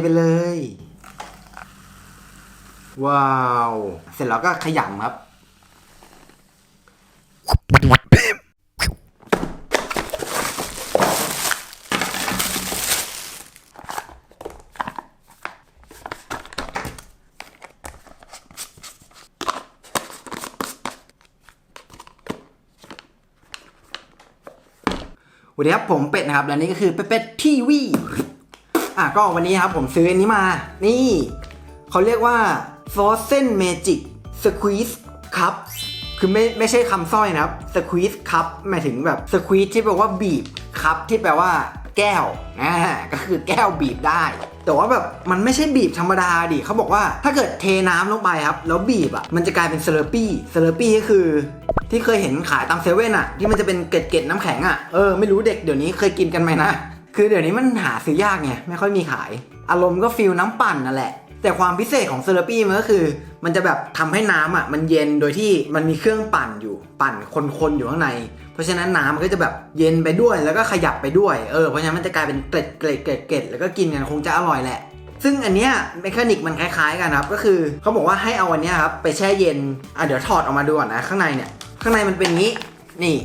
ไปเลย ว้าว เสร็จแล้วก็ขยำครับ สวัสดีครับผมเป็ดนะครับ และนี่ก็คือเป็ดเป็ดทีวี อะก็วันนี้ครับผมซื้ออันนี้มา นี่เขาเรียกว่า Frozen Magic Squeeze Cup คือไม่ไม่ใช่คำสร้อยนะครับ Squeeze Cup หมายถึงแบบ Squeeze ที่แปลว่าบีบคัพที่แปลว่าแก้วอ่าก็คือแก้วบีบได้ แต่ว่าแบบมันไม่ใช่บีบธรรมดาดิเขาบอกว่าถ้าเกิดเทน้ำลงไปครับ แล้วบีบอะมันจะกลายเป็นเซเลปี้เซเลปี้ก็คือ ที่เคยเห็นขายตามเซเว่นอะ ที่มันจะเป็นเกล็ดๆน้ำแข็งอะเออไม่รู้เด็กเดี๋ยวนี้เคยกินกันไหมนะ คือเดี๋ยวนี้มันหาซื้อยากไงไม่ค่อยมีขาย อารมณ์ก็ฟิลน้ำปั่นนั่นแหละ แต่ความพิเศษของเซเลปี้มันก็คือ มันจะแบบทำให้น้ำอะมันเย็นโดยที่มันมีเครื่องปั่นอยู่ปั่นคนๆอยู่ข้างใน เพราะฉะนั้นน้ำมันก็จะแบบเย็นไปด้วยแล้วก็ขยับไปด้วยเออเพราะฉะนั้นมันจะกลายเป็นเกล็ดเกล็ดเกล็ดเกล็ดแล้วก็กินกันคงจะอร่อยแหละซึ่งอันเนี้ยเมคานิกมันคล้ายๆกันครับ ก็คือเขาบอกว่าให้เอาอันเนี้ยครับไปแช่เย็น อะเดี๋ยวถอดออกมาดูก่อนนะข้างในเนี่ย ข้างในมันเป็นงี้ นี่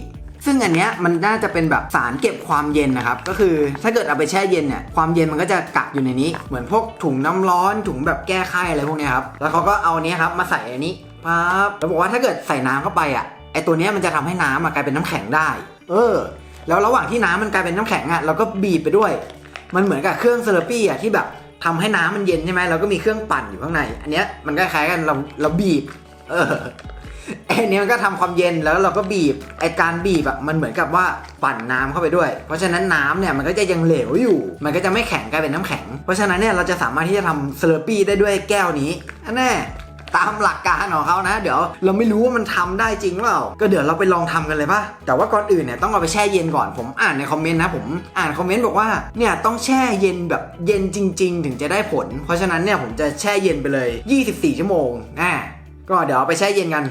ซึ่งอันเนี้ยมันน่าจะเป็นแบบสารเก็บความเย็นนะครับ ก็คือถ้าเกิดเอาไปแช่เย็นเนี่ยความเย็นมันก็จะกักอยู่ในนี้ เหมือนพวกถุงน้ำร้อนถุงแบบแก้ไขอะไรพวกเนี้ยครับ แล้วเขาก็เอาเนี้ยครับมาใส่อันนี้ปั๊บแล้วบอกว่าถ้าเกิดใส่น้ำเข้าไปอะไอตัวเนี้ยมันจะทำให้น้ำกลายเป็นน้ำแข็งได้ เออ แล้วระหว่างที่น้ำมันกลายเป็นน้ำแข็งอะเราก็บีบไปด้วย มันเหมือนกับเครื่องเซเลปี้อะที่แบบทำให้น้ำมันเย็นใช่ไหมเราก็มีเครื่องปั่นอยู่ข้างใน อันเนี้ยมันก็คล้ายๆกันเราเราบีบ เออไอ้นี้มันก็ทำความเย็นแล้วเราก็บีบไอการบีบอะมันเหมือนกับว่าปั่นน้ำเข้าไปด้วย เพราะฉะนั้นน้ำเนี่ยมันก็จะยังเหลวอยู่ มันก็จะไม่แข็งกลายเป็นน้ำแข็ง เพราะฉะนั้นเนี่ยเราจะสามารถที่จะทำเซเลปี้ได้ด้วยแก้วนี้อันแน่ตามหลักการของเขานะ เดี๋ยวเราไม่รู้ว่ามันทำได้จริงหรือเปล่าก็เดี๋ยวเราไปลองทำกันเลยป่ะแต่ว่าก่อนอื่นเนี่ยต้องเอาไปแช่เย็นก่อนผมอ่านในคอมเมนต์นะผมอ่านคอมเมนต์บอกว่าเนี่ยต้องแช่เย็นแบบเย็นจริง ๆ ถึงจะได้ผล เพราะฉะนั้นเนี่ยผมจะแช่เย็นไปเลย 24 ชั่วโมงอ่า ก็เดี๋ยวเอาไปแช่เย็นกัน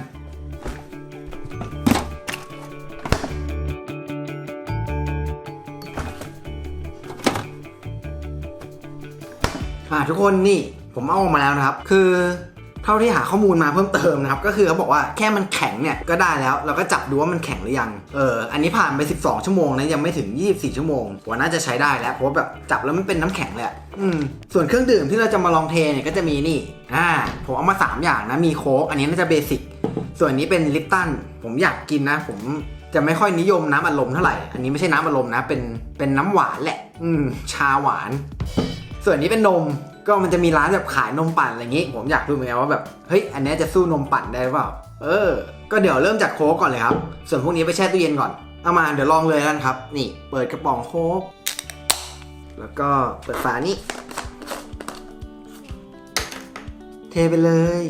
อ่าทุกคนนี่ผมเอาออกมาแล้วนะครับ คือ เท่าที่หาข้อมูลมาเพิ่มเติมนะครับ ก็คือเขาบอกว่าแค่มันแข็งเนี่ยก็ได้แล้ว เราก็จับดูว่ามันแข็งหรือยัง เออ อันนี้ผ่านไป 12 ชั่วโมงนะยังไม่ถึง 24 ชั่วโมงว่าน่าจะใช้ได้แล้ว เพราะแบบจับแล้วมันเป็นน้ำแข็งเลยอะอืม ส่วนเครื่องดื่มที่เราจะมาลองเทเนี่ยก็จะมีนี่ อ่า ผมเอามา 3 อย่างนะ มีโค้ก อันนี้น่าจะเบสิก ส่วนอันนี้เป็นลิปตัน ผมอยากกินนะ ผมจะไม่ค่อยนิยมน้ำอัดลมเท่าไหร่ อันนี้ไม่ใช่น้ำอัดลมนะ เป็น เป็นน้ำหวานแหละ อืม ชาหวาน ส่วนนี้เป็นนม ก็มันจะมีร้านแบบขายนมปั่นอะไรอย่างงี้ ผมอยากดูเหมือนกันว่าแบบเฮ้ยอันเนี้ยจะสู้นมปั่นได้หรือเปล่า เออ ก็เดี๋ยวเริ่มจากโค้กก่อนเลยครับ ส่วนพวกนี้ไปแช่ตู้เย็นก่อน เอามาเดี๋ยวลองเลยกันครับ นี่ เปิดกระป๋องโค้กแล้วก็เปิดฝานี่เทไปเลย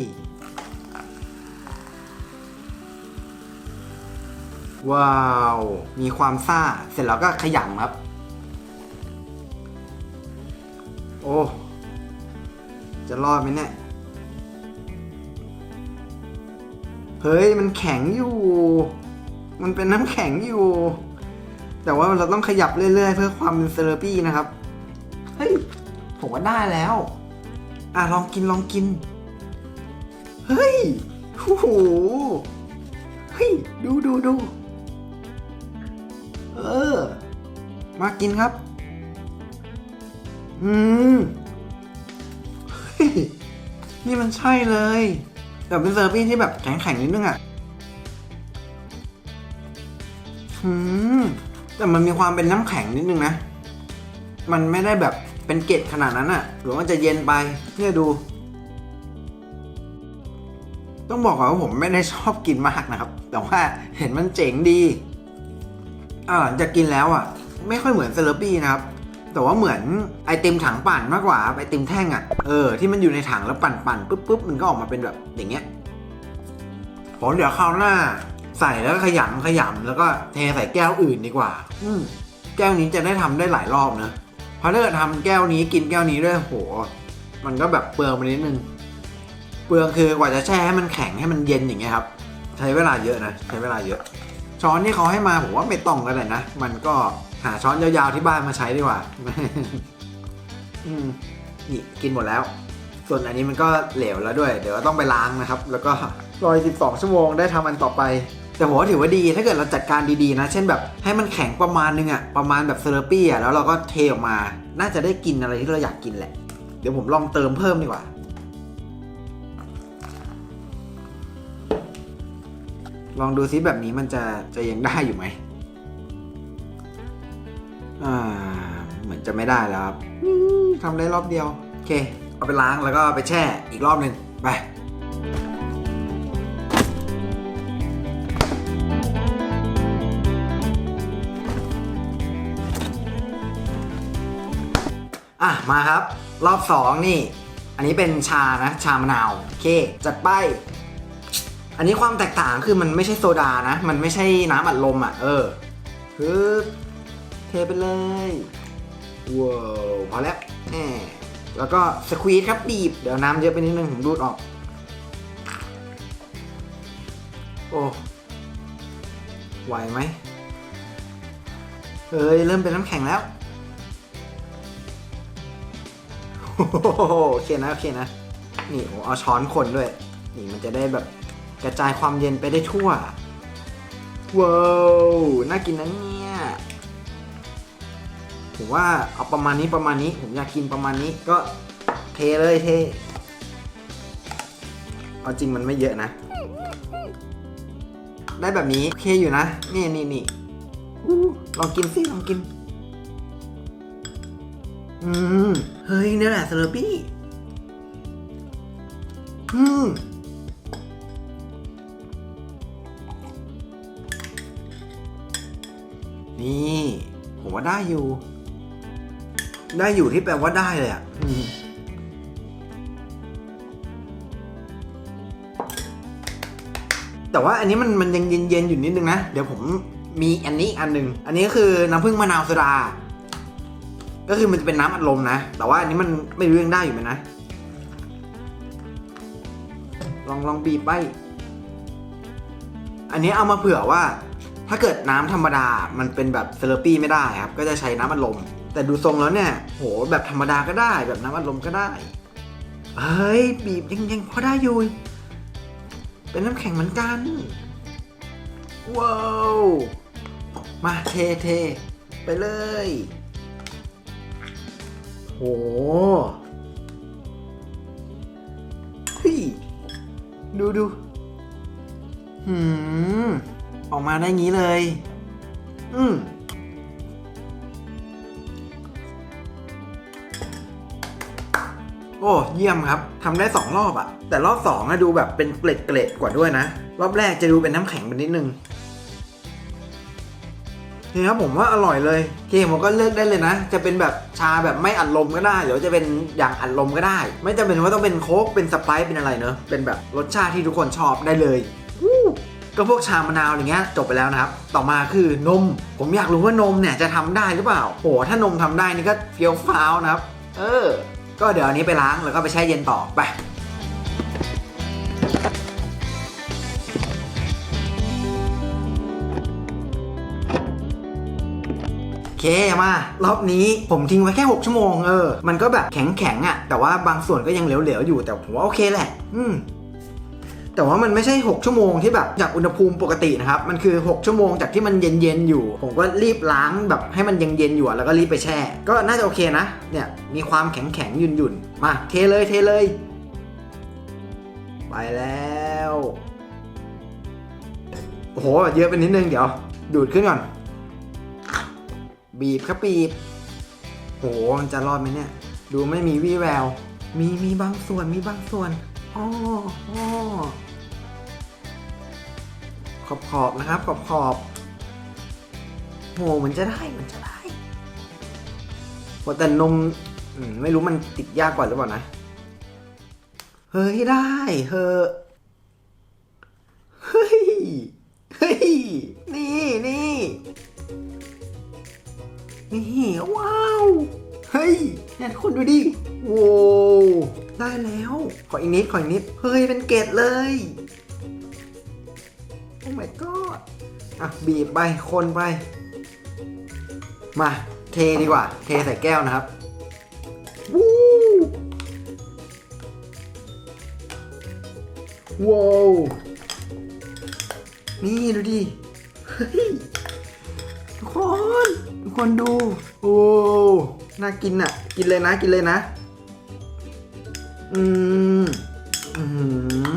ว้าว มีความซ่า เสร็จแล้วก็ขยำครับ โอ้ จะรอดไหมเนี่ย เฮ้ย มันแข็งอยู่ มันเป็นน้ำแข็งอยู่ แต่ว่าเราต้องขยับเรื่อยๆ เพื่อความเป็นเซเลปี้นะครับ เฮ้ย ผมว่าได้แล้ว อะ ลองกินลองกิน เฮ้ยโอ้โหเฮ้ย ดูดูดู เออ มากินครับ อืม นี่มันใช่เลยแต่เป็นเซอร์ฟี่ที่แบบแข็งๆนิดนึงอะอืมแต่มันมีความเป็นน้ำแข็งนิดนึงนะ มันไม่ได้แบบเป็นเกล็ดขนาดนั้นอะหรือว่าจะเย็นไปเนี่ยดู ต้องบอกก่อนว่าผมไม่ได้ชอบกินมากนะครับ แต่ว่าเห็นมันเจ๋งดีอ่าหลังจากกินแล้วอะไม่ค่อยเหมือนเซเลปี้นะครับ แต่ว่าเหมือนไอติมถังปั่นมากกว่าไอติมแท่งอะเออที่มันอยู่ในถังแล้วปั่นปั่นปุ๊บปุ๊บมันก็ออกมาเป็นแบบอย่างเงี้ยผมเดี๋ยวคราวหน้าใส่แล้วขยำขยำแล้วก็เทใส่แก้วอื่นดีกว่า อืมแก้วนี้จะได้ทำได้หลายรอบนะเพราะถ้าเกิดทำแก้วนี้กินแก้วนี้ด้วยโหมันก็แบบเปลืองไปนิดนึงเปลืองคือกว่าจะแช่ให้มันแข็งให้มันเย็นอย่างเงี้ยครับ ใช้เวลาเยอะนะใช้เวลาเยอะ ช้อนที่เขาให้มาผมว่าไม่ต้องกันเลยนะ มันก็ หาช้อนยาวๆที่บ้านมาใช้ดีกว่าอืมนี่กินหมดแล้ว ส่วนอันนี้มันก็เหลวแล้วด้วย เดี๋ยวต้องไปล้างนะครับ แล้วก็รอ12 ชั่วโมงได้ทำอันต่อไป แต่ผมว่าถือว่าดี ถ้าเกิดเราจัดการดีๆนะ เช่นแบบให้มันแข็งประมาณนึงอะประมาณแบบเซอร์ปี้อะแล้วเราก็เทออกมา น่าจะได้กินอะไรที่เราอยากกินแหละ เดี๋ยวผมลองเติมเพิ่มดีกว่าลองดูซิแบบนี้มันจะจะยังได้อยู่ไหม อ่าเหมือนจะไม่ได้แล้วครับทำได้รอบเดียว โอเค เอาไปล้างแล้วก็ไปแช่อีกรอบหนึ่งไปอะ มาครับ รอบสองนี่ อันนี้เป็นชานะ ชามะนาว โอเค จัดไป อันนี้ความแตกต่างคือมันไม่ใช่โซดานะ มันไม่ใช่น้ำอัดลมอะ เออฮึบ เทไปเลยว้าวพอแล้วแหมแล้วก็สควีซครับบีบ เดี๋ยวน้ำเยอะไปนิดนึงผมดูดออก โอ้ไหวไหมเฮ้ยเริ่มเป็นน้ำแข็งแล้วโอ้โหโอเคนะโอเคนะ นี่ผมเอาช้อนคนด้วย นี่มันจะได้แบบกระจายความเย็นไปได้ทั่วว้าวน่ากินนะเนี่ย ผมว่าเอาประมาณนี้ประมาณนี้ ผมอยากกินประมาณนี้ก็เทเลยเท เอาจริงมันไม่เยอะนะ ได้แบบนี้โอเคอยู่นะ นี่นี่นี่ลองกินสิลองกิน อืม เฮ้ยนี่แหละสเลอร์ปี้ อืมนี่ ผมว่าได้อยู่ ได้อยู่ที่แปลว่าได้เลยอะอืมแต่ว่าอันนี้มันมันยังเย็นๆอยู่นิดนึงนะ เดี๋ยวผมมีอันนี้อีกอันหนึ่งอันนี้ก็คือน้ำผึ้งมะนาวโซดา ก็คือมันจะเป็นน้ำอัดลมนะ แต่ว่าอันนี้มันไม่รู้ยังได้อยู่ไหมนะ ลองลองบีบไป อันนี้เอามาเผื่อว่า ถ้าเกิดน้ำธรรมดา มันเป็นแบบเซเลปี้ไม่ได้ครับ ก็จะใช้น้ำอัดลม แต่ดูทรงแล้วเนี่ย โหแบบธรรมดาก็ได้แบบน้ำอัดลมก็ได้ เฮ้ย บีบยังยังพอได้อยู่ เป็นน้ำแข็งเหมือนกัน ว้าว มาเทเทไปเลย โหฮ้ยดูดูหืม ออกมาได้งี้เลย อืม โอ้เยี่ยมครับทำได้สองรอบอะแต่รอบสองอะดูแบบเป็นเกล็ดเกล็ดๆกว่าด้วยนะ รอบแรกจะดูเป็นน้ำแข็งไปนิดนึงนี่ครับผมว่าอร่อยเลยเคผมก็เลือกได้เลยนะ จะเป็นแบบชาแบบไม่อัดลมก็ได้หรือจะเป็นอย่างอัดลมก็ได้ ไม่จำเป็นว่าต้องเป็นโค้กเป็นสไปซ์เป็นอะไรเนอะเป็นแบบรสชาติที่ทุกคนชอบได้เลยก็พวกชามะนาวอย่างเงี้ยจบไปแล้วนะครับ ต่อมาคือนม ผมอยากรู้ว่านมเนี่ยจะทำได้หรือเปล่าโหถ้านมทำได้นี่ก็เฟี้ยวฟ้าวนะครับ เออ ก็เดี๋ยวอันนี้ไปล้างแล้วก็ไปแช่เย็นต่อไปโอเคมารอบนี้ผมทิ้งไว้แค่ 6 ชั่วโมงเออ มันก็แบบแข็งแข็งอะแต่ว่าบางส่วนก็ยังเหลวๆอยู่แต่ผมว่าโอเคแหละ อืม แต่ว่ามันไม่ใช่ 6 ชั่วโมงที่แบบจากอุณหภูมิปกตินะครับ มันคือ 6 ชั่วโมงจากที่มันเย็นๆอยู่ ผมก็รีบล้างแบบให้มันยังเย็นอยู่แล้วก็รีบไปแช่ ก็น่าจะโอเคนะ เนี่ยมีความแข็งแข็งๆหยุ่นๆ มาเทเลยเทเลย ไปแล้ว โอ้โห เยอะไปนิดนึงเดี๋ยว ดูดขึ้นก่อน บีบครับบีบโหมันจะรอดไหมเนี่ย ดูไม่มีวี่แวว มีมีบางส่วนมีบางส่วน อ้ออ้อขอบขอบนะครับ ขอบขอบโหเหมือนจะได้เหมือนจะได้โหแต่นมอมไม่รู้มันติดยากกว่าหรือเปล่านะ เฮ้ยได้เฮ้เฮ้ย เฮ้ย นี่นี่นี่ว้าว เฮ้ยเนี่ยทุกคนดูดิโว้ ได้แล้ว ขออีกนิด ขออีกนิด เฮ้ย เป็นเกตเลย โอ้ my god อะ บีบไป คนไป มา เทดีกว่า เทใส่แก้วนะครับ วู้ว้าวนี่ดูดิ เฮ้ย ทุกคน ทุกคนดู โอ้ น่ากินอะ กินเลยนะ กินเลยนะ อืมอื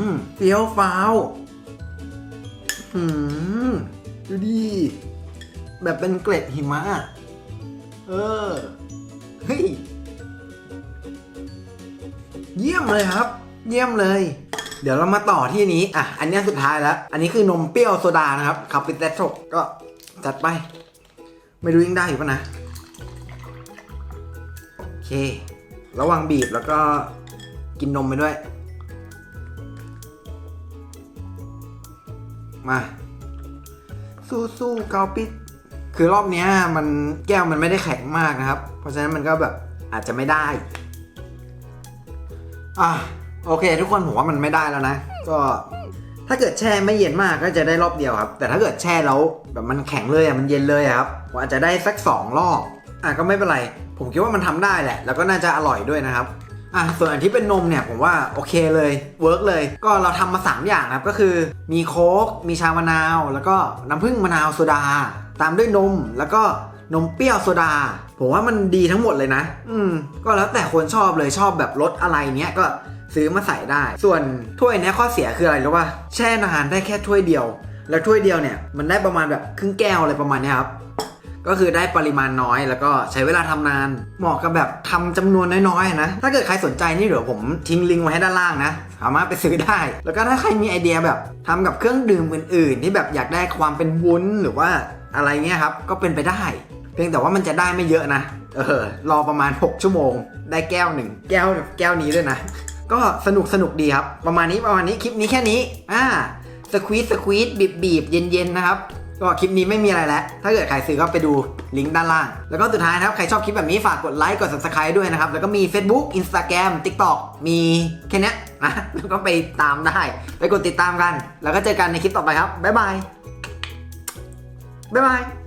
มเฟี้ยวฟ้าวอืมดูดิแบบเป็นเกล็ดหิมะ เออ เฮ้ย เยี่ยมเลยครับ เยี่ยมเลย เดี๋ยวเรามาต่อที่นี้ อะ อันนี้สุดท้ายแล้ว อันนี้คือนมเปรี้ยวโซดานะครับคาปิเตโตก็จัดไป ไม่รู้ยังได้อยู่ปะนะ โอเค ระวังบีบแล้วก็ กินนมไปด้วย มา สู้สู้ๆเกาปิด คือรอบนี้มันแก้วมันไม่ได้แข็งมากนะครับ เพราะฉะนั้นมันก็แบบอาจจะไม่ได้ อะโอเค ทุกคนผมว่ามันไม่ได้แล้วนะ ก็ถ้าเกิดแช่ไม่เย็นมากก็จะได้รอบเดียวครับ แต่ถ้าเกิดแช่แล้วแบบมันแข็งเลยอะมันเย็นเลยครับผมอาจจะได้สักสองรอบอะก็ไม่เป็นไร ผมคิดว่ามันทำได้แหละ แล้วก็น่าจะอร่อยด้วยนะครับ อะส่วนอันที่เป็นนมเนี่ยผมว่าโอเคเลยเวิร์กเลย ก็เราทำมา 3 อย่างนะครับก็คือมีโค้กมีชามะนาว แล้วก็น้ำผึ้งมะนาวโซดา ตามด้วยนมแล้วก็นมเปรี้ยวโซดา ผมว่ามันดีทั้งหมดเลยนะ อืม ก็แล้วแต่คนชอบเลยชอบแบบรสอะไรเนี้ยก็ซื้อมาใส่ได้ ส่วนถ้วยเนี้ยข้อเสียคืออะไรรู้ป่ะแช่นานได้แค่ถ้วยเดียว แล้วถ้วยเดียวเนี่ยมันได้ประมาณแบบครึ่งแก้วอะไรประมาณเนี้ยครับ ก็คือได้ปริมาณน้อยแล้วก็ใช้เวลาทำนาน เหมาะกับแบบทำจำนวนน้อยๆนะ ถ้าเกิดใครสนใจนี่เดี๋ยวผมทิ้งลิงก์ไว้ให้ด้านล่างนะ สามารถไปซื้อได้ แล้วก็ถ้าใครมีไอเดียแบบทำกับเครื่องดื่มอื่น ๆ ที่แบบอยากได้ความเป็นวุ้นหรือว่าอะไรเงี้ยครับ ก็เป็นไปได้ เพียงแต่ว่ามันจะได้ไม่เยอะนะ เออ รอประมาณ 6 ชั่วโมง ได้แก้วหนึ่ง แก้วแก้วนี้ด้วยนะ ก็สนุกสนุกดีครับ ประมาณนี้ประมาณนี้คลิปนี้แค่นี้ อ่าสควีตสควีตบีบบีบเย็นเย็นๆนะครับ ก็คลิปนี้ไม่มีอะไรแล้ว ถ้าเกิดใครซื้อก็ไปดูลิงก์ด้านล่าง แล้วก็สุดท้ายนะครับ ใครชอบคลิปแบบนี้ฝากกดไลค์ กด subscribe ด้วยนะครับ แล้วก็มี Facebook Instagram TikTok มีแค่นี้นะ แล้วก็ไปตามได้ ไปกดติดตามกัน แล้วก็เจอกันในคลิปต่อไปครับ บ๊ายบาย บ๊ายบาย